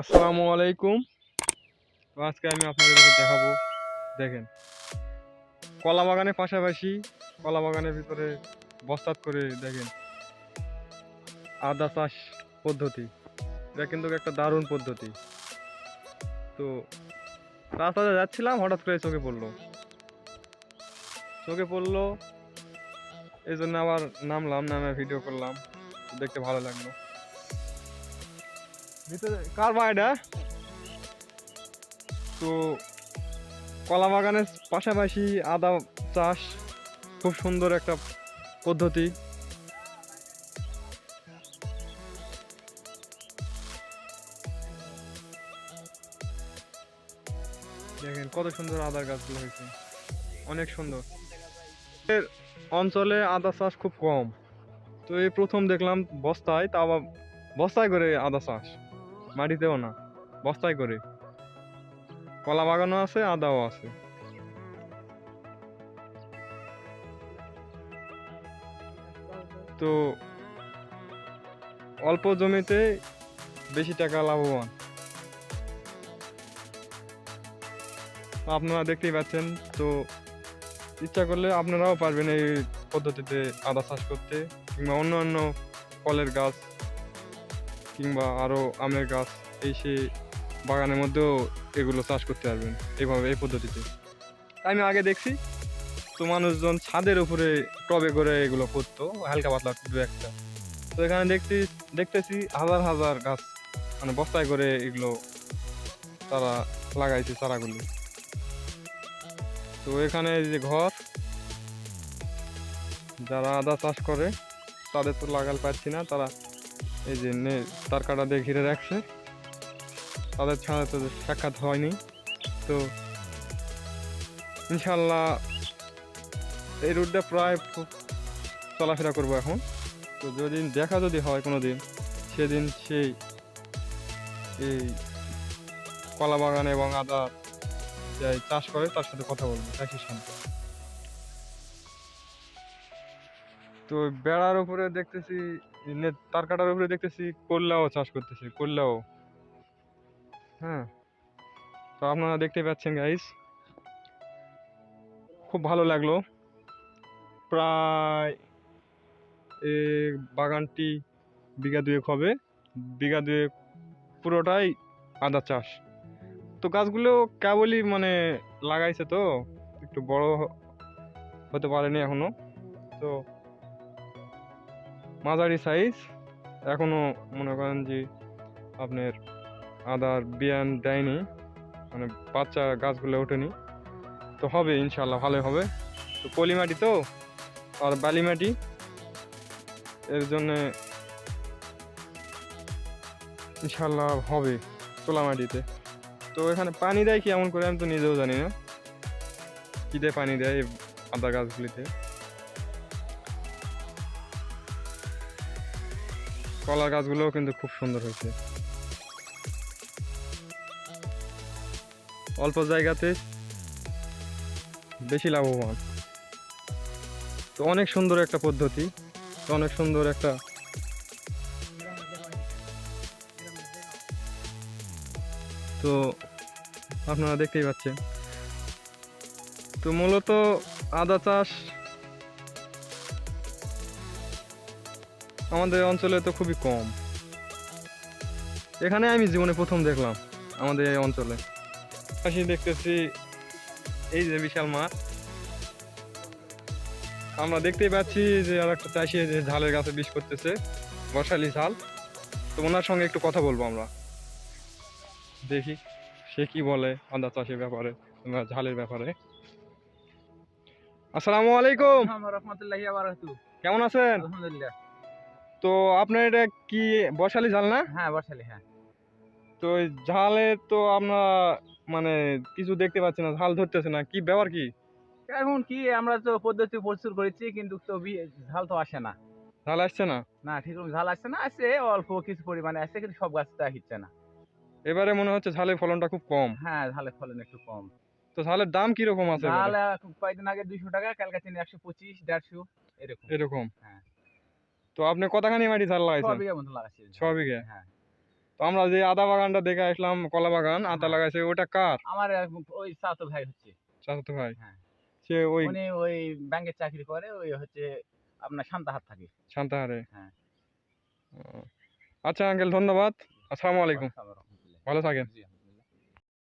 আসসালামু আলাইকুম। তো আজকে আমি আপনাদেরকে দেখাবো, দেখেন। কলা বাগানের পাশাপাশি কলা বাগানের ভিতরে বস্তাত করে দেখেন, আদা চাষ পদ্ধতি। এটা কিন্তু একটা দারুণ পদ্ধতি। তো রাস্তাতে যাচ্ছিলাম, হঠাৎ করে চোখে পড়ল। চোখে পড়ল এই জন্য আবার নামলাম, নামে ভিডিও করলাম। দেখতে ভালো লাগল। ভিতরে, কার তো কলা বাগানের পাশাপাশি আদা চাষ খুব সুন্দর একটা পদ্ধতি। দেখেন কত সুন্দর আদার গাছগুলো হয়েছে। অনেক সুন্দর। এর অঞ্চলে আদা চাষ খুব কম। তো এই প্রথম দেখলাম বস্তায়, তা আবার বস্তায় করে আদা চাষ। মাটিতেও না। বস্তায় করে। কলা বাগানও আছে, আদাও আছে। তো অল্প জমিতে বেশি টাকা লাভবান। আপনারা দেখতেই পাচ্ছেন, তো ইচ্ছা করলে আপনারাও পারবেন এই পদ্ধতিতে আদা চাষ করতে কিংবা অন্য অন্য ফলের গাছ কিংবা আরও আমের গাছ, এই সে বাগানের মধ্যেও এগুলো চাষ করতে পারবেন এইভাবে, এই পদ্ধতিতে। আমি আগে দেখছি, তো মানুষজন ছাদের উপরে টবে করে এগুলো করতো, হালকা পাতলা দু একটা। তো এখানে দেখছি, দেখতেছি হাজার হাজার গাছ মানে বস্তায় করে এগুলো তারা লাগাইছে চারাগুলো। তো এখানে যে ঘর, যারা আদা চাষ করে, তাদের তো লাগাল পাচ্ছি না, তারা এই যে নে, তার কাটা দিয়ে ঘিরে রাখছে। তাদের ছাড়া তো সাক্ষাৎ হয়নি। তো ইনশাল্লাহ এই রুটটা প্রায় চলাফেরা করব এখন। তো যদি দেখা যদি হয় কোনো দিন সেদিন সেই এই কলা বাগান এবং আদা যাই চাষ করে, তার সাথে কথা বলব চাষির সাথে তো বেড়ার উপরে দেখতেছি তার কাটার উপরে দেখতেছি করলাও চাষ করতেছে করলাও হ্যাঁ। তো আপনারা দেখতে পাচ্ছেন গাইস খুব ভালো লাগল। প্রায় এ বাগানটি বিঘা দুয়েক হবে। বিঘা দুয়েক পুরোটাই আদা চাষ। তো গাছগুলো কেবলই মানে লাগাইছে তো, একটু বড় হতে পারেনি এখনও। তো মাঝারি সাইজ এখনও মনে করেন যে আপনার আদার বিয়ান দেয়নি মানে বাচ্চা গাছগুলো ওঠেনি। তো হবে ইনশাল্লাহ ভালোই হবে। তো পলি মাটি তো, আর বালি মাটি, এর জন্যে ইনশাল্লাহ হবে তোলা মাটিতে। তো এখানে পানি দেয় কি এমন করে আমি তো নিজেও জানি না। কী দেয় পানি দেয় আদা গাছগুলিতে। কলার গাছগুলোও কিন্তু খুব সুন্দর হয়েছে। অল্প জায়গাতে বেশি লাভবান। তো অনেক সুন্দর একটা পদ্ধতি, তো অনেক সুন্দর একটা তো আপনারা দেখতেই পাচ্ছেন। তো মূলত আদা চাষ আমাদের অঞ্চলে তো খুবই কম। এখানে আমি জীবনে প্রথম দেখলাম আমাদের এই অঞ্চলে। পাশে দেখতেছি এই যে বিশাল মাঠ। আমরা দেখতেই পাচ্ছি যে আর একটা চাষি যে ঝালের গাছে বিষ করতেছে বর্ষালি ঝাল। তো ওনার সঙ্গে একটু কথা বলব আমরা। দেখি সে কি বলে আদা চাষের ব্যাপারে ঝালের ব্যাপারে। আসসালামু আলাইকুম। কেমন আছেন? আলহামদুলিল্লাহ। তো আপনার এটা কি বর্ষালি ঝাল না? হ্যাঁ বর্ষালি হ্যাঁ। তো এই ঝালে তো আমরা মানে কিছু দেখতে পাচ্ছি না ঝাল ধরতেছে না কি ব্যাপার কি? এখন কি আমরা তো পদ্ধতি প্রচুর করেছি কিন্তু তো বি- ঝাল তো আসে না। ঝাল আসছে না? না ঠিক ঝাল আসছে না আসছে অল্প কিছু পরিমাণে আসছে কিন্তু সব গাছ তো হিচ্ছে না। এবারে মনে হচ্ছে ঝালের ফলনটা খুব কম। হ্যাঁ ঝালের ফলন একটু কম। তো ঝালের দাম কীরকম আছে ঝাল আহ, কয়েকদিন আগে দুইশো টাকা কালকে চিনি একশো পঁচিশ দেড়শো এরকম। এরকম। হ্যাঁ। তো আপনি কতখানি মাটি ছ লাগাইছেন? ছ বিঘা? হ্যাঁ। তো আমরা যে আদা বাগানটা দেখে আসলাম কলা বাগান আদা হ্যাঁ। লাগাইছে ওটা কার? আমার ওই চাচা ভাই হচ্ছে। চাচাতো ভাই? হ্যাঁ। সে ওই উনি ওই ব্যাংকের চাকরি করে ওই হচ্ছে আপনার শান্তাহার থাকে। শান্তাহারে? হ্যাঁ। আচ্ছা আঙ্কেল ধন্যবাদ। আসসালামু আলাইকুম। ভালো থাকেন।